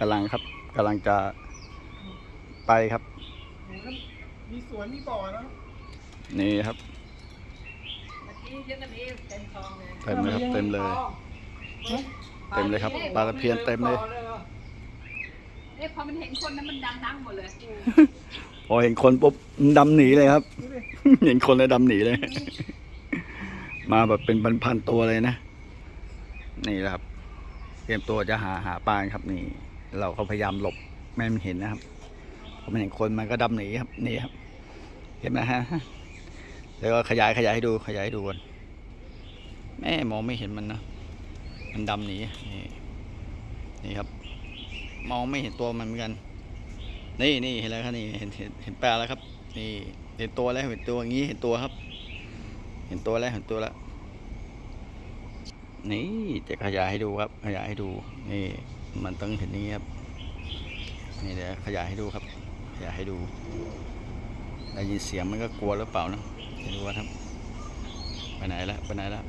กำลังครับกำลังจะไปครับ มีสวนมีบ่อนะนี่ครับเมื่อกี้เยอะกันนี้เต็มคลองเลยเต็มเลยครับเต็มเลย เต็มเลยครับปลาตะเพียนเต็มเลยเอ๊ะพอมันเห็นคนนั้นมันดังนั่งหมดเลยพอเห็นคนปุ๊บดำหนีเลยครับดูดิเห็นคนเลยดำหนีเลย มาแบบเป็นพันๆตัวเลยนะ นี่แหละครับ เตรียมตัวจะหาหาปลาครับนี่ เราก็พยายามหลบไม่มันเห็นนะครับพอมันเห็นคนมันก็ดำหนีครับนี่ครับ เห็นไหมฮะแล้วก็ขยายขยายให้ดูขยายให้ดูก่อนแม่มองไม่เห็นมันนะมันดำหนีนี่นี่ครับ มองไม่เห็นตัวมันเหมือนกัน นี่นี่เห็นแล้วครับนี่เห็นเห็นเห็นปลาแล้วครับ นี่เห็นตัวแล้วเห็นตัวอย่างนี้เห็นตัวครับ เห็นตัวแล้วเห็นตัวแล้วนี่จะขยายให้ดูครับ ขยายให้ดูนี่ มันต้องเห็นนี้ครับนี่เดี๋ยวขยายให้ดูครับ ขยายให้ดูได้ยินเสียงมันก็กลัวหรือเปล่านะไม่รู้ว่าครับ ไปไหนแล้วไปไหนแล้ว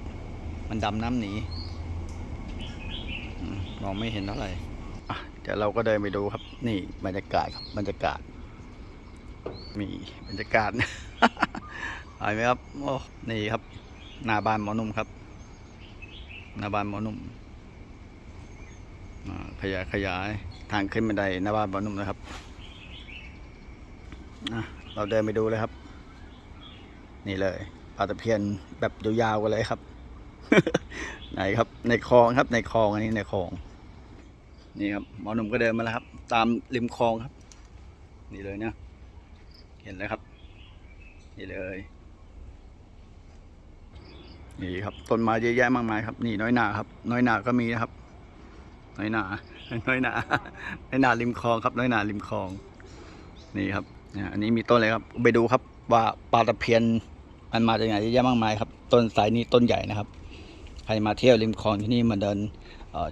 มันดำน้ำหนีมองไม่เห็นเท่าไหร่อะเดี๋ยวเราก็เดินไปดูครับ นี่บรรยากาศครับบรรยากาศ มีบรรยากาศเห็นไหมครับโอ้นี่ครับหน้าบ้านหมอนุ่มครับหน้าบ้านหมอนุ่ม ขยายขยายทางขึ้นบันไดหน้าบ้านหมอนุ่มนะครับเราเดินไปดูเลยครับ นี่เลยปลาตะเพียนแบบยาวๆกันเลยครับ ไหนครับ ในคลองครับ ในคลองอันนี้ในคลอง นี่ครับหมอหนุ่มก็เดินมาแล้วครับ ตามริมคลองครับ นี่เลยนะเห็นแล้วครับ นี่เลย นี่ครับต้นไม้เยอะแยะมากมายครับ นี่น้อยหนาครับ น้อยหนาก็มีนะครับ น้อยหนาน้อยหนาน้อยหนาริมคลองครับ น้อยหนาริมคลอง นี่ครับนี่อันนี้มีต้นอะไรครับ ไปดูครับ ว่าปลาตะเพียนมันมาจากไหนเยอะแยะมากมายครับ ต้นสายนี้ต้นใหญ่นะครับ ใครมาเที่ยวริมคลองที่นี่มาเดิน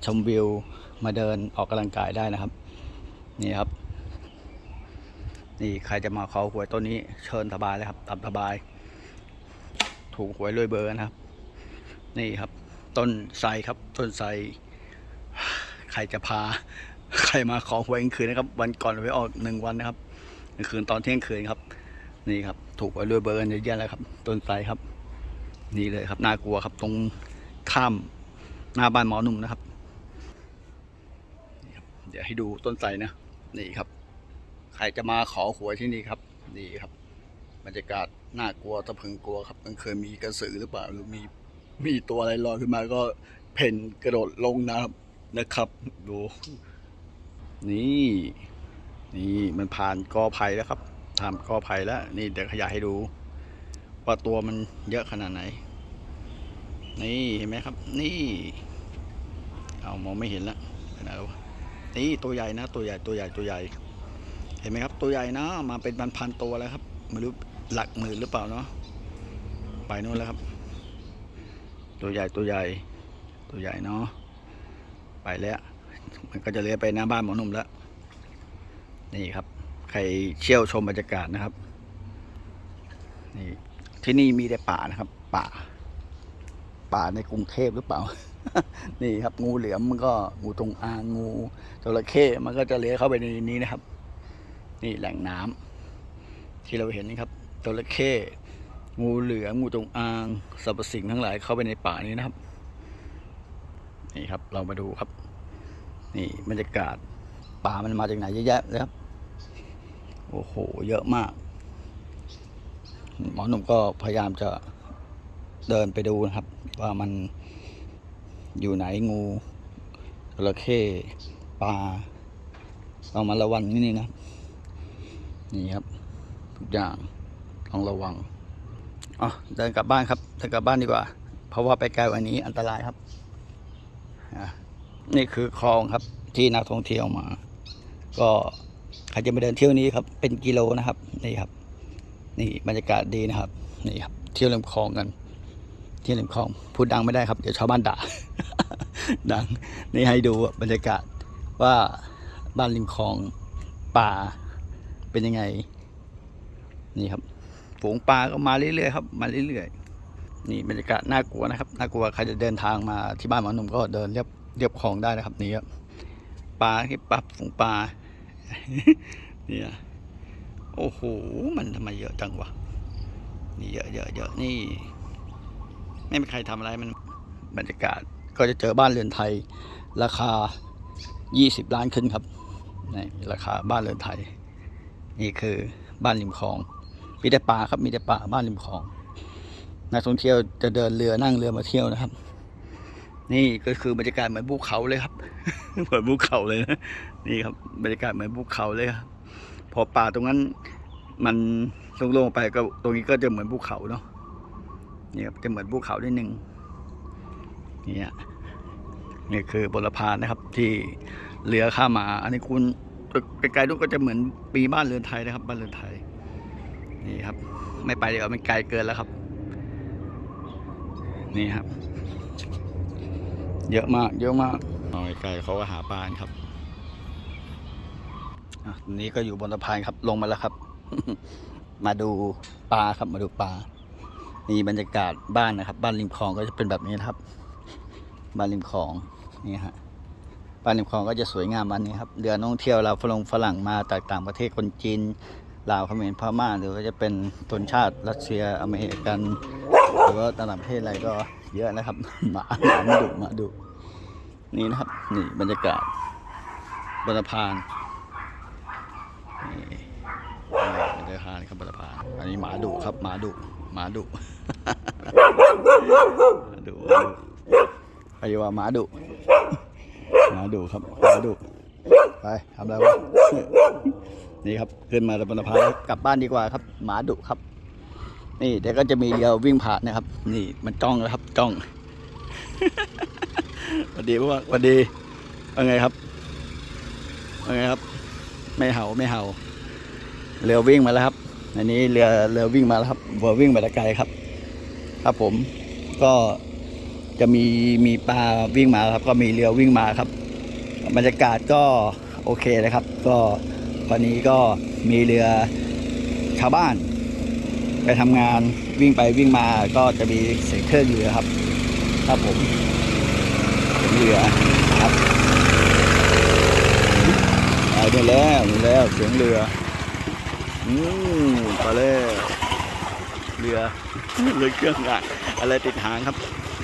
ชมวิว มาเดินออกกำลังกายได้นะครับ นี่ครับ นี่ใครจะมาขอหวยต้นนี้เชิญสบายเลยครับตามสบาย ถูกหวยรวยเบอร์นะครับ นี่ครับ ต้นไทรครับ ต้นไทร ใครจะพา ใครมาขอหวยกลางคืนนะครับ วันก่อนไว้ออกหนึ่งวันนะครับกลางคืนตอนเที่ยงคืนครับ นี่ครับ ถูกหวยรวยเบอร์กันเยอะแยะแล้วครับ ต้นไทรครับ นี่เลยครับน่ากลัวครับตรงข้ามหน้าบ้านหมอหนุ่มนะครับ เดี๋ยวให้ดูต้นไทรนะ นี่ครับ ใครจะมาขอหวยที่นี่ครับ นี่ครับ บรรยากาศน่ากลัวตะพึงกลัวครับมันเคยมีกระสือหรือเปล่าหรือมีมีตัวอะไรลอยขึ้นมาก็เพ่นกระโดดลงน้ำ นะครับ ดู นี่ นี่มันผ่านกอไผ่แล้วครับผ่านกอไผ่แล้ว นี่เดี๋ยวขยายให้ดู ว่าตัวมันเยอะขนาดไหน นี่เห็นไหมครับ นี่ เอามองไม่เห็นแล้วไปไหนแล้วนี่ตัวใหญ่นะ ตัวใหญ่ตัวใหญ่ตัวใหญ่ เห็นไหมครับ ตัวใหญ่นะ มาเป็นพันๆตัวแล้วครับไม่รู้หลักหมื่นหรือเปล่าเนาะไปนู่นแล้วครับ ตัวใหญ่ตัวใหญ่ ตัวใหญ่เนาะ ไปแล้ว มันก็จะเลี้อยไปหน้าบ้านหมอหนุ่มแล้ว นี่ครับ ใครเชี่ยวชมบรรยากาศนะครับ นี่ที่นี่มีแต่ป่านะครับ ป่า ป่าในกรุงเทพหรือเปล่า นี่ครับ งูเหลือมมันก็งูจงอางงูจระเข้มันก็จะเลื้อยเข้าไปในนี้นะครับ นี่แหล่งน้ำที่เราเห็นนี่ครับจระเข้งูเหลือมงูจงอางสรรพสิ่งทั้งหลายเข้าไปในป่านี้นะครับ นี่ครับเรามาดูครับ นี่บรรยากาศป่ามันมาจากไหนเยอะแยะเลยครับโอ้โห เยอะมาก หมอหนุ่มก็พยายามจะเดินไปดูนะครับ ว่ามันอยู่ไหนงูจระเข้ปลาต้องมาระวังนิดนึงนะ นี่ครับ ทุกอย่างต้องระวังอ๋อเดินกลับบ้านครับเดินกลับบ้านดีกว่า เพราะว่าไปไกลกวันนี้อันตรายครับ นี่คือคลองครับที่นักท่องเที่ยวมา ก็ใครจะไปเดินเที่ยวนี้ครับ เป็นกิโลนะครับนี่ครับ นี่บรรยากาศดีนะครับนี่ครับ เที่ยวริมคลองกัน เที่ยวริมคลอง พูดดังไม่ได้ครับเดี๋ยวชาวบ้านด่าดังนี่ให้ดูบรรยากาศว่าบ้านริมคลองป่าเป็นยังไง นี่ครับฝูงปลาก็มาเรื่อยๆครับ มาเรื่อยๆ นี่บรรยากาศน่ากลัวนะครับน่ากลัวใครจะเดินทางมาที่บ้านหมอหนุ่มก็เดินเรียบเรียบคลองได้นะครับนี่ครับปลาที่ปลาฝูงปลาเนี่ยโอ้โหมันทำไมเยอะจังวะนี่เยอะเยอะเยอะนี่ ไม่มีใครทำอะไรมันบรรยากาศก็จะเจอบ้านเรือนไทย ราคา 20 ล้านขึ้นครับนี่ราคาบ้านเรือนไทย นี่คือบ้านริมคลอง มีแต่ป่าครับมีแต่ป่าบ้านริมคลอง นักท่องเที่ยวจะเดินเรือนั่งเรือมาเที่ยวนะครับ นี่ก็คือบรรยากาศเหมือนภูเขาเลยครับเหมือนภูเขาเลยนะนี่ครับบรรยากาศเหมือนภูเขาเลยครับพอป่าตรงนั้นมันโล่งๆไปก็ตรงนี้ก็จะเหมือนภูเขาเนาะนี่ครับจะเหมือนภูเขานิดนึงนี่ยนี่คือบนพานนะครับ ที่เรือข้ามา อันนี้คุณไกลๆนู้นก็จะเหมือนปีบ้านเรือนไทยนะครับ บ้านเรือนไทย นี่ครับ ไม่ไปเดี๋ยวมันไกลเกินแล้วครับ นี่ครับ เยอะมาก เยอะมากหน่อยไกลเขาก็หาปลากันครับอะนี้ก็อยู่บนสะพานครับ ลงมาแล้วครับ มาดูปลาครับ มาดูปลา นี่บรรยากาศบ้านนะครับ บ้านริมคลองก็จะเป็นแบบนี้นะครับ บ้านริมคลองนี่ฮะ บ้านริมคลองก็จะสวยงามมันนี้ครับ เรือท่องเที่ยวเราฝรั่งฝรั่งมาจากต่างประเทศคนจีนลาวเขมรพม่าหรือว่าจะเป็นชนชาติรัสเซียอเมริกัน หรือว่าต่างประเทศอะไรก็เยอะนะครับหมาหมาดุหมาดุนี่นะครับ นี่บรรยากาศบนสะพานนี่บรรยากาศครับบนสะพาน อันนี้หมาดุครับหมาดุหมาดุหมาดุใครว่าหมาดุหมาดุครับหมาดุไปทำอะไรวะนี่ครับขึ้นมาบนสะพานกลับบ้านดีกว่าครับ หมาดุครับ นี่เดี๋ยวก็จะมีเรือวิ่งผ่านนะครับ นี่มันจ้องแล้วครับจ้องสวัสดีพวกสวัสดีว่าไงครับว่าไงครับ ไม่เห่าไม่เห่าเรือวิ่งมาแล้วครับ อันนี้เรือเรือวิ่งมาแล้วครับเรือวิ่งมาแต่ไกลครับ ครับผมก็จะมีมีปลาวิ่งมาครับ ก็มีเรือวิ่งมาครับบรรยากาศก็โอเคนะครับ ก็วันนี้ก็มีเรือชาวบ้าน ไปทำงานวิ่งไปวิ่งมาก็จะมีเสียงเครื่องเรือครับครับผมเสียงเรือครับเอาเดี๋ยวแล้วเดี๋ยวแล้วเสียงเรืออืมไปแล้วเรือเรือเครื่องอะอะไรติดหางครับ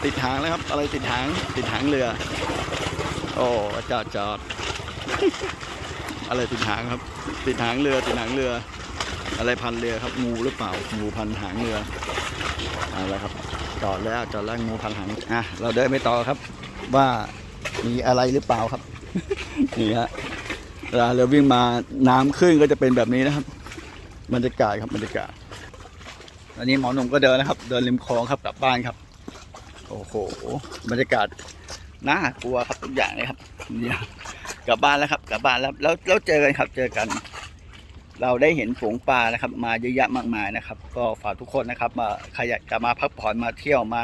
ติดหางแล้วครับ อะไรติดหางติดหางเรือ โอ้จอดจอดอะไรติดหางครับ ติดหางเรือติดหางเรือ อะไรพันเรือครับงูหรือเปล่างูพันหางเรือเอาละครับจอดแล้วจอดแล้วงูพันหางอะเราเดินไปต่อครับ ว่ามีอะไรหรือเปล่าครับนี่ฮะเวลาเรือวิ่งมาน้ำขึ้นก็จะเป็นแบบนี้นะครับบรรยากาศครับบรรยากาศอันนี้หมอหนุ่มก็เดินนะครับ เดินริมคลองครับกลับบ้านครับ โอ้โหบรรยากาศน่ากลัวครับทุกอย่างเลยครับเนี่ยกลับบ้านแล้วครับ กลับบ้านแล้วแล้วแล้วเจอกันครับ เจอกัน เราได้เห็นฝูงปลานะครับ มาเยอะแยะมากมายนะครับ ก็ฝากทุกคนนะครับมาใครอยากจะมาพักผ่อนมาเที่ยวมา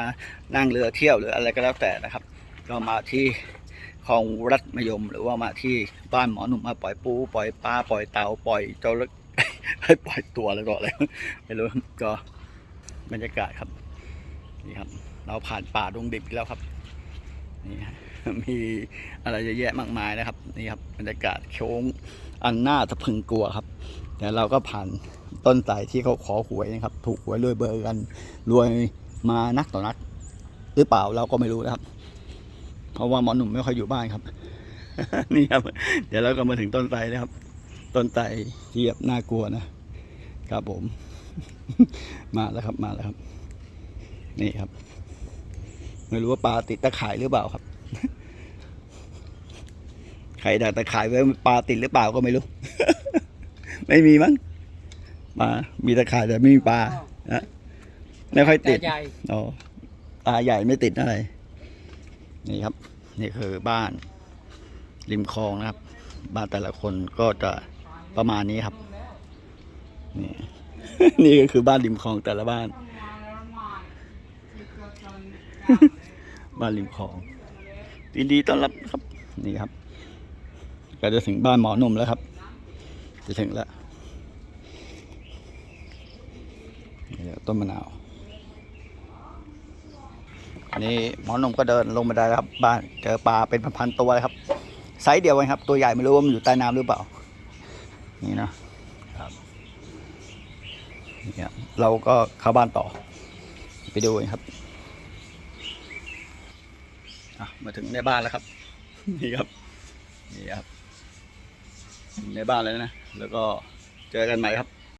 นั่งเรือเที่ยวหรืออะไรก็แล้วแต่นะครับ ก็มาที่คลองรัฐมยม หรือว่ามาที่บ้านหมอหนุ่มมาปล่อยปู ปล่อยปลาปล่อยเต่าปล่อยเจ้าให้ปล่อยตัวอะไรก็อะไรไม่รู้ก็บรรยากาศครับนี่ครับ เราผ่านป่าดงดิบแล้วครับนี่ฮะ มีอะไรเยอะแยะมากมายนะครับนี่ครับบรรยากาศโค้งอันน่าสะพึงกลัวครับเดี๋ยวเราก็ผ่านต้นไทรที่เขาขอหวยนะครับ ถูกหวยรวยเบอร์กันรวยมานักต่อนัก หรือเปล่าเราก็ไม่รู้นะครับ เพราะว่าหมอหนุ่มไม่ค่อยอยู่บ้านครับ นี่ครับ เดี๋ยวเราก็มาถึงต้นไทรนะครับ ต้นไทรที่แบบน่ากลัวนะครับผม มาแล้วครับมาแล้วครับ นี่ครับ ไม่รู้ว่าปลาติดตะข่ายหรือเปล่าครับ ครดักตะข่ายไว้ปลาติดหรือเปล่าก็ไม่รู้ ไม่มีมั้งปลามีตะข่ายแต่ไม่มีปลานะไม่ค่อยติดใหญ่อ๋อปลาใหญ่ไม่ติดอะไรนี่ครับ นี่คือบ้านริมคลองนะครับ บ้านแต่ละคนก็จะประมาณนี้ครับนี่นี่ก็คือบ้านริมคลองแต่ละบ้าน บ้านริมคลองยินดีต้อนรับครับ นี่ครับ ก็จะถึงบ้านหมอหนุ่มแล้วครับ จะถึงแล้วนี่แหละต้นมะนาว อันนี้หมอหนุ่มก็เดินลงมาได้แล้วครับ บ้านเจอปลาเป็นพันๆตัวเลยครับ ไซส์เดียวกันครับ ตัวใหญ่ไม่รู้ว่ามันอยู่ใต้น้ำหรือเปล่า นี่นะครับนี่ครับเราก็เข้าบ้านต่อ ไปดูกันครับอะมาถึงในบ้านแล้วครับ นี่ครับ นี่ครับถึง ในบ้านแล้วนะ แล้วก็เจอกันใหม่ครับ